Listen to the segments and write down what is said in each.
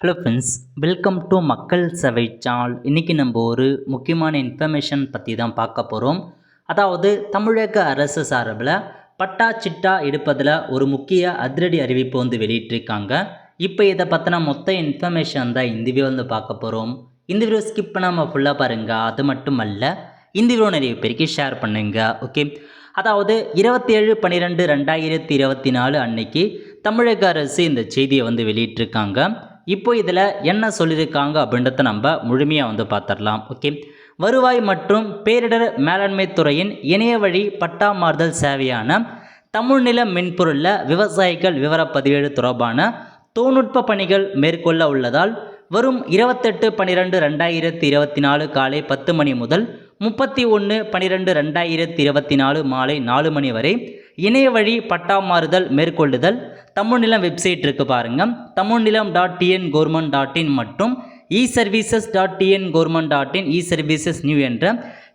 Hello friends welcome to மக்கள் சவை சால் இன்றைக்கி நம்ம ஒரு முக்கியமான இன்ஃபர்மேஷன் பற்றி தான் பார்க்க போகிறோம் அதாவது தமிழக அரசு சார்பில் பட்டா சிட்டா எடுப்பதில் ஒரு முக்கிய அதிரடி அறிவிப்பு வந்து வெளியிட்டிருக்காங்க. இப்போ இதை பற்றின மொத்த இன்ஃபர்மேஷன் தான் இந்த வீடியோ வந்து பார்க்க போகிறோம் இந்த வீடியோ ஸ்கிப் பண்ணாமல் ஃபுல்லாக பாருங்கள் அது மட்டும் அல்ல இந்த வீடியோ நிறைய பேருக்கு ஷேர் பண்ணுங்கள் ஓகே அதாவது இருபத்தேழு பன்னிரெண்டு ரெண்டாயிரத்தி இருபத்தி நாலு அன்னைக்கு தமிழக அரசு இந்த செய்தியை வந்து வெளியிட்டிருக்காங்க. இப்போ இதில் என்ன சொல்லியிருக்காங்க அப்படின்றத நம்ம முழுமையாக வந்து பார்த்துடலாம் ஓகே வருவாய் மற்றும் பேரிடர் மேலாண்மை துறையின் இணைய வழி பட்டா மாறுதல் சேவையான தமிழ்நில மென்பொருளில் விவசாயிகள் விவரப்பதிவேடு தொடர்பான தொழில்நுட்ப பணிகள் மேற்கொள்ள உள்ளதால் வரும் இருபத்தெட்டு பன்னிரெண்டு ரெண்டாயிரத்தி இருபத்தி நாலு காலை பத்து மணி முதல் முப்பத்தி ஒன்று பன்னிரெண்டு ரெண்டாயிரத்தி இருபத்தி நாலு மாலை நாலு மணி வரை இணைய வழி பட்டா மாறுதல் மேற்கொள்ளுதல் தமிழ்நிலம் வெப்சைட் இருக்குது பாருங்கள் Tamilnilam dot TN government dot in மற்றும் e services dot TN government dot in e services new என்ற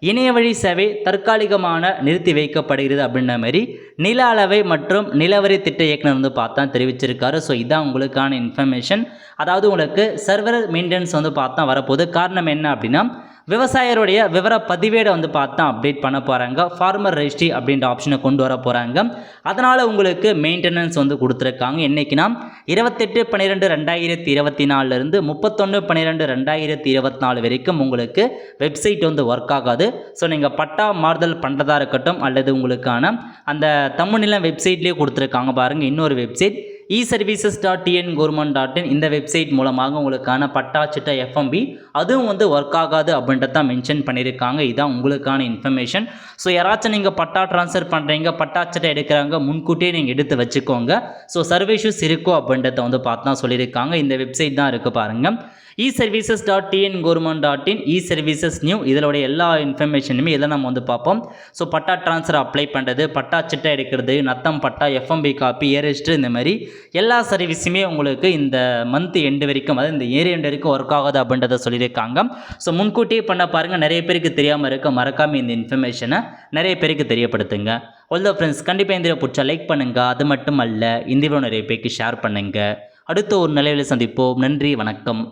இணைய வழி சேவை தற்காலிகமான நிறுத்தி வைக்கப்படுகிறது அப்படின்ற மாதிரி நில அளவை மற்றும் நிலவரி திட்ட இயக்குனர் வந்து பார்த்தா தெரிவிச்சிருக்காரு. ஸோ இதான் உங்களுக்கான இன்ஃபர்மேஷன் அதாவது உங்களுக்கு சர்வர் மெயின்டெனன்ஸ் வந்து பார்த்தா வரப்போகுது. காரணம் என்ன அப்படின்னா விவசாயருடைய விவர பதிவேடை வந்து பார்த்தா அப்டேட் பண்ண போகிறாங்க ஃபார்மர் ரெஜிஸ்ட்ரி அப்படின்ற ஆப்ஷனை கொண்டு வர போகிறாங்க அதனால் உங்களுக்கு மெயின்டெனன்ஸ் வந்து கொடுத்துருக்காங்க. என்றைக்குன்னா இருபத்தெட்டு பன்னிரெண்டு ரெண்டாயிரத்தி இருபத்தி நாலுலேருந்து முப்பத்தொன்று பன்னிரெண்டு ரெண்டாயிரத்தி இருபத்தி நாலு வரைக்கும் உங்களுக்கு வெப்சைட் வந்து ஒர்க் ஆகாது. ஸோ நீங்கள் பட்டா மாறுதல் பண்ணுறதா இருக்கட்டும் அல்லது உங்களுக்கான அந்த தமிழ்நிலம் வெப்சைட்லேயே கொடுத்துருக்காங்க பாருங்கள் இன்னொரு website e services dot TN government dot in இந்த வெப்சைட் மூலமாக உங்களுக்கான பட்டா சிட்ட எஃப்எம்பி அதுவும் வந்து ஒர்க் ஆகாது அப்படின்றத மென்ஷன் பண்ணியிருக்காங்க. இதுதான் உங்களுக்கான இன்ஃபர்மேஷன் ஸோ யாராச்சும் நீங்கள் பட்டா ட்ரான்ஸ்ஃபர் பண்ணுறீங்க பட்டா சிட்டை எடுக்கிறாங்க முன்கூட்டியே நீங்கள் எடுத்து வச்சுக்கோங்க. ஸோ சர்வீஸஸ் இருக்கோ அப்படின்றத வந்து பார்த்து தான் சொல்லியிருக்காங்க. இந்த வெப்சைட் தான் இருக்குது பாருங்கள் e services dot TN government dot in e services new இதோடைய எல்லா இன்ஃபர்மேஷனுமே இதில் நம்ம வந்து பார்ப்போம். ஸோ பட்டா ட்ரான்ஸ்ஃபர் அப்ளை பண்ணுறது பட்டா சிட்டை எடுக்கிறது நத்தம் பட்டா எஃப்எம்பி காப்பி ஏரெஸ்ட்டு இந்த மாதிரி எல்லா சர்வீஸுமே உங்களுக்கு இந்த மந்த் எண்டு வரைக்கும் அதாவது இந்த ஏரி எண்டு வரைக்கும் ஒர்க் ஆகுது அப்படின்றத சொல்லியிருக்காங்க. ஸோ முன்கூட்டியே பண்ண பாருங்கள் நிறைய பேருக்கு தெரியாமல் இருக்க மறக்காமல் இந்த இன்ஃபர்மேஷனை நிறைய பேருக்கு தெரியப்படுத்துங்க. ஒல்தோ ஃப்ரெண்ட்ஸ் கண்டிப்பாக இந்த பிடிச்சா லைக் பண்ணுங்கள் அது மட்டும் அல்ல இந்த நிறைய பேருக்கு ஷேர் பண்ணுங்கள் அடுத்த ஒரு நிலையில் சந்திப்போம். நன்றி வணக்கம்.